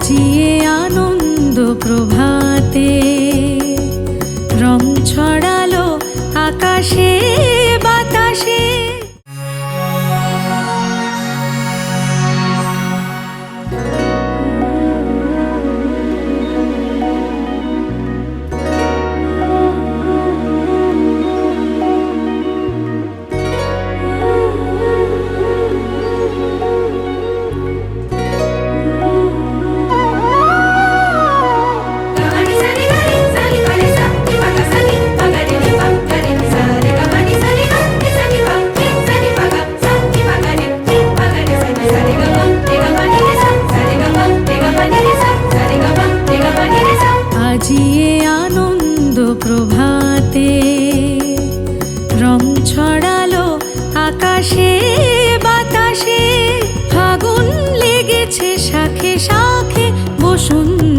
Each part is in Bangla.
সাজিয়ে আনন্দ প্রভা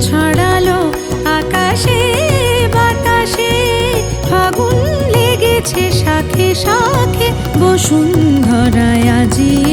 ছড়ালো আকাশে বাতাসে। ফাগুন লেগেছে শাখে শাখে বসুন্ধরায় আজি